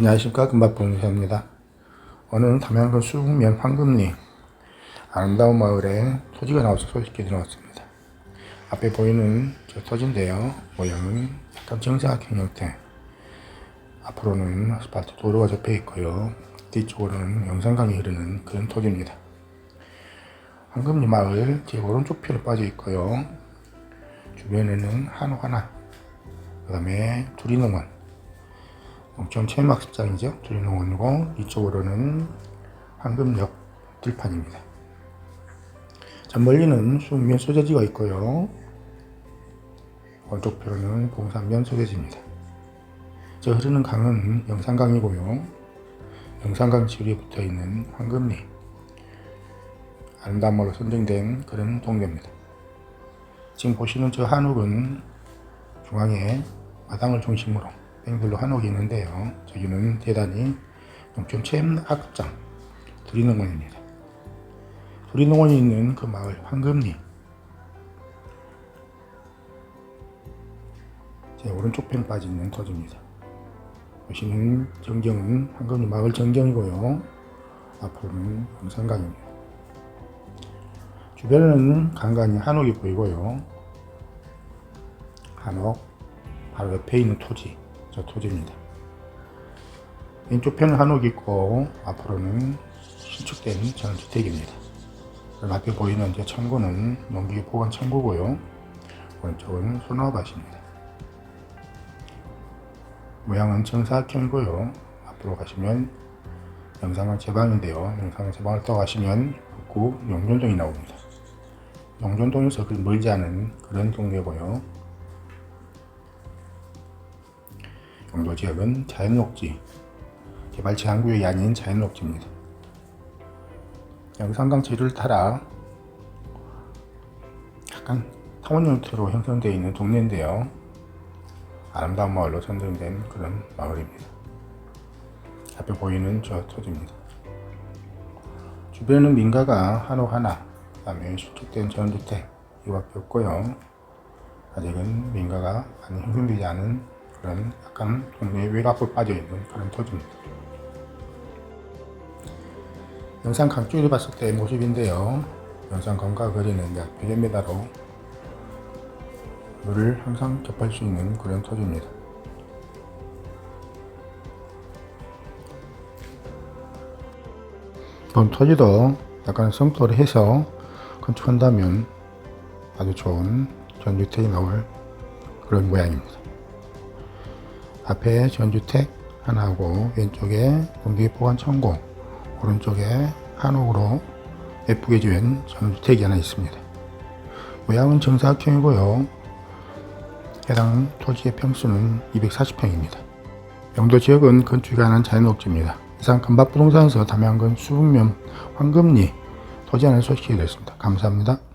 안녕하십니까 금박봉사입니다. 오늘은 담양군 수북면 황금리 아름다운 마을에 토지가 나와서 소식이 들어왔습니다. 앞에 보이는 저 토지인데요. 모양은 약간 정사각형 형태. 앞으로는 아스팔트 도로가 접해 있고요. 뒤쪽으로는 영산강이 흐르는 그런 토지입니다. 황금리 마을 제 오른쪽 편에 빠져 있고요. 주변에는 한우 하나, 그 다음에 두리농원, 옥천 체험학습장이죠. 두리농원이고 이쪽으로는 황금역 들판입니다. 자 멀리는 수면 소재지가 있고요. 표로는 봉산면 소재지입니다. 저 흐르는 강은 영산강이고요. 영산강 지류에 붙어 있는 황금리 아름다운 말로 선정된 그런 동네입니다. 지금 보시는 저 한옥은 중앙에 마당을 중심으로 뺑글로 한옥이 있는데요. 저기는 대단히 농촌 체험학습장 두리농원입니다. 두리농원이 있는 그 마을 황금리 제 오른쪽 편 빠져 있는 토지입니다. 보시는 정경은 황금리 마을 정경이고요. 앞으로는 영산강입니다. 주변에는 간간히 한옥이 보이고요. 한옥 바로 옆에 있는 토지 저 토지입니다. 왼쪽 편은 한옥이 있고 앞으로는 신축된 전주택입니다. 앞에 보이는 저 창고는 농기 보관 창고고요. 오른쪽은 소나밭입니다. 모양은 정사각형이고요. 앞으로 가시면 영상강 제방인데요. 영상강 제방을 떠 가시면 북구 용전동이 나옵니다. 용전동에서 그 멀지 않은 그런 동네고요. 용도 지역은 자연녹지, 개발 제한구역이 아닌 자연녹지입니다. 영산강 지를 따라 약간 타원 형태로 형성되어 있는 동네인데요. 아름다운 마을로 선정된 그런 마을입니다. 앞에 보이는 저 토지입니다. 주변에는 민가가 한옥 하나, 그 다음에 수축된 전주택 이밖에 없고요. 아직은 민가가 많이 형성되지 않은 그런 약간 동네 외곽으로 빠져있는 그런 토지입니다. 영상 강줄을 봤을 때 모습인데요. 영상 강과 거리는 약 100m로 물을 항상 접할 수 있는 그런 토지입니다. 본 토지도 약간 성토를 해서 건축한다면 아주 좋은 전주택이 나올 그런 모양입니다. 앞에 전주택 하나하고 왼쪽에 공기 보관 창고 오른쪽에 한옥으로 예쁘게 지은 전주택이 하나 있습니다. 모양은 정사각형이고요. 해당 토지의 평수는 240평입니다. 영도 지역은 건축이 가능한 자연옥지입니다. 이상 금박부동산에서 담양군 수북면 황금리 토지 하나 소식이 됐습니다. 감사합니다.